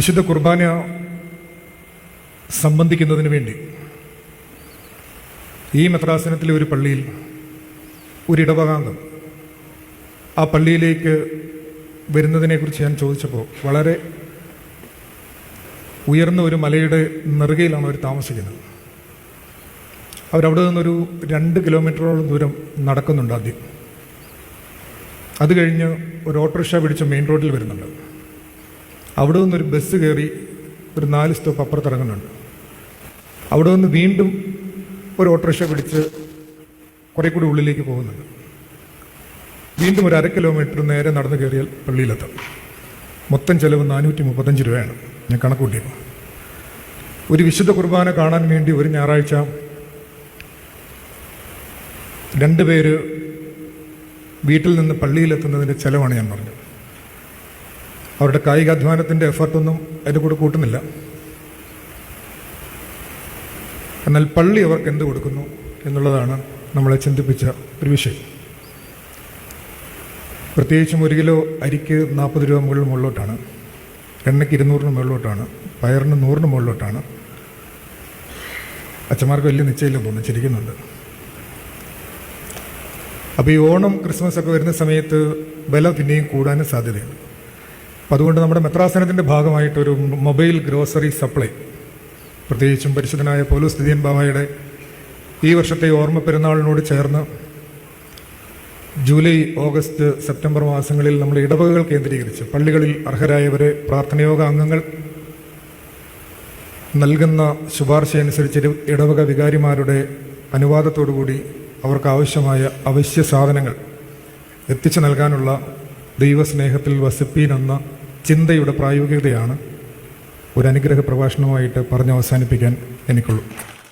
വിശുദ്ധ കുർബാന സംബന്ധിക്കുന്നതിന് വേണ്ടി ഈ മെത്രാസനത്തിലെ ഒരു പള്ളിയിൽ ഒരു ഇടവകാംഗം ആ പള്ളിയിലേക്ക് വരുന്നതിനെക്കുറിച്ച് ഞാൻ ചോദിച്ചപ്പോൾ വളരെ ഉയർന്ന ഒരു മലയുടെ നെറുകയിലാണ് അവർ താമസിക്കുന്നത്. അവരവിടെ നിന്നൊരു രണ്ട് കിലോമീറ്ററോളം ദൂരം നടക്കുന്നുണ്ട് ആദ്യം. അത് കഴിഞ്ഞ് ഒരു ഓട്ടോറിക്ഷ പിടിച്ച് മെയിൻ റോഡിൽ വരുന്നുണ്ട്. അവിടെ നിന്നൊരു ബസ് കയറി ഒരു നാല് സ്റ്റോപ്പ് അപ്പുറത്തിറങ്ങുന്നുണ്ട്. അവിടെ നിന്ന് വീണ്ടും ഒരു ഓട്ടോറിക്ഷ പിടിച്ച് കുറേ കൂടി ഉള്ളിലേക്ക് പോകുന്നുണ്ട്. വീണ്ടും ഒരു അര കിലോമീറ്റർ നേരെ നടന്നു കയറിയാൽ പള്ളിയിലെത്താം. മൊത്തം ചിലവ് നാനൂറ്റി മുപ്പത്തഞ്ച് രൂപയാണ്. ഞാൻ കണക്ക് ഒരു വിശുദ്ധ കുർബാന കാണാൻ വേണ്ടി ഒരു ഞായറാഴ്ച രണ്ട് പേര് വീട്ടിൽ നിന്ന് പള്ളിയിലെത്തുന്നതിന്റെ ചിലവാണ് ഞാൻ പറഞ്ഞത്. അവരുടെ കായികാധ്വാനത്തിന്റെ എഫർട്ടൊന്നും അതിന്റെ കൂടെ കൂട്ടുന്നില്ല. എന്നാൽ പള്ളി അവർക്ക് എന്ത് കൊടുക്കുന്നു എന്നുള്ളതാണ് നമ്മളെ ചിന്തിപ്പിച്ച ഒരു വിഷയം. പ്രത്യേകിച്ചും ഒരു കിലോ അരിക്ക് നാൽപ്പത് രൂപ മുകളിൽ മുകളിലോട്ടാണ്. എണ്ണയ്ക്ക് ഇരുന്നൂറിന് മുകളിലോട്ടാണ്. പയറിന് നൂറിന് മുകളിലോട്ടാണ്. അച്ഛന്മാർക്ക് വലിയ നിശ്ചയമില്ലെന്ന് തോന്നുന്നു. ചിരിക്കുന്നുണ്ട്. അപ്പോൾ ഈ ഓണം ക്രിസ്മസ് ഒക്കെ വരുന്ന സമയത്ത് വില പിന്നെയും കൂടാനും സാധ്യതയുണ്ട്. അപ്പം അതുകൊണ്ട് നമ്മുടെ മെത്രാസനത്തിന്റെ ഭാഗമായിട്ടൊരു മൊബൈൽ ഗ്രോസറി സപ്ലൈ പ്രത്യേകിച്ചും പരിശുദ്ധനായ പോലീസ് സ്ഥിതിയൻ ബാബായുടെ ഈ വർഷത്തെ ഓർമ്മ പെരുന്നാളിനോട് ചേർന്ന് ജൂലൈ ഓഗസ്റ്റ് സെപ്റ്റംബർ മാസങ്ങളിൽ നമ്മൾ ഇടവകകൾ കേന്ദ്രീകരിച്ച് പള്ളികളിൽ അർഹരായവരെ പ്രാർത്ഥനയോഗ അംഗങ്ങൾ നൽകുന്ന ശുപാർശ അനുസരിച്ച് ഇടവക വികാരിമാരുടെ അനുവാദത്തോടുകൂടി അവർക്ക് ആവശ്യമായ അവശ്യ സാധനങ്ങൾ എത്തിച്ചു നൽകാനുള്ള ദൈവസ്നേഹത്തിൽ വസിപ്പീൻ എന്ന ചിന്തയുടെ പ്രായോഗികതയാണ്. ഒരു അനുഗ്രഹ പ്രഭാഷണമായിട്ട് പറഞ്ഞ് അവസാനിപ്പിക്കാൻ എനിക്കുള്ളൂ.